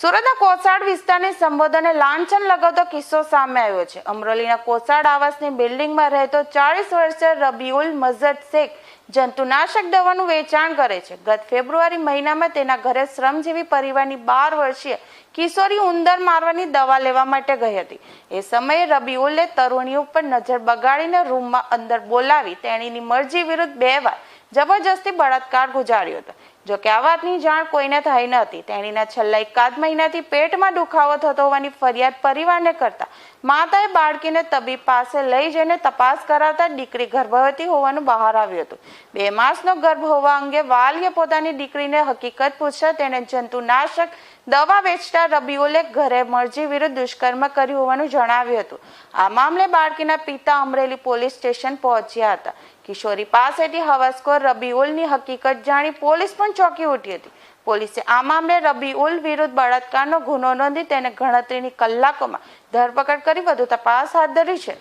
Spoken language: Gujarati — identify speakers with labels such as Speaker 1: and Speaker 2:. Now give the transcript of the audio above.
Speaker 1: સુરતના કોસાડ વિસ્તારની સંબોધને લાંછન લગાવતો કિસ્સો સામે આવ્યો છે. અમરોલીના કોસાડ આવાસની બિલ્ડિંગમાં રહેતો ચાળીસ વર્ષીય રબીઉલ મઝદ શેખ જંતુનાશક દવાનું વેચાણ કરે છે. ગત ફેબ્રુઆરી મહિનામાં તેના ઘરે શ્રમજીવી પરિવારની બાર વર્ષીય કિશોરી ઉંદર મારવાની દવા લેવા માટે ગઈ હતી. એ સમયે રબીઉલે તરુણી ઉપર નજર બગાડીને રૂમમાં અંદર બોલાવી તેણીની મરજી વિરુદ્ધ બે વાર જબરજસ્તી બળાત્કાર ગુજાર્યો હતો. જો કે આ વાતની જાણ કોઈને થઈ ન હતી. તેણીના છેલ્લા એકાદ મહિનાથી પેટમાં દુખાવો થતો હોવાની ફરિયાદ પરિવારને કરતા માતાએ બાળકીને તબીબ પાસે લઈ જઈને તપાસ કરાવતા દીકરી ગર્ભવતી હોવાનું બહાર આવ્યું હતું. બે માસનો ગર્ભ હોવા અંગે વાલીએ પોતાની દીકરીને હકીકત પૂછતા તેણે જંતુનાશક દવા વેચતા રબીઓલે ઘરે મરજી વિરુદ્ધ દુષ્કર્મ કર્યું હોવાનું જણાવ્યું હતું. આ મામલે બાળકીના પિતા અમરેલી પોલીસ સ્ટેશન પહોંચ્યા હતા. કિશોરી પાસેથી હવસખોર રબીઉલની હકીકત જાણી પોલીસ પણ ચોંકી ઉઠી હતી. પોલીસે આ મામલે રબીઉલ વિરુદ્ધ બળાત્કારનો ગુનો નોંધી તેને ગણતરીની કલાકોમાં ધરપકડ કરી વધુ તપાસ હાથ ધરી છે.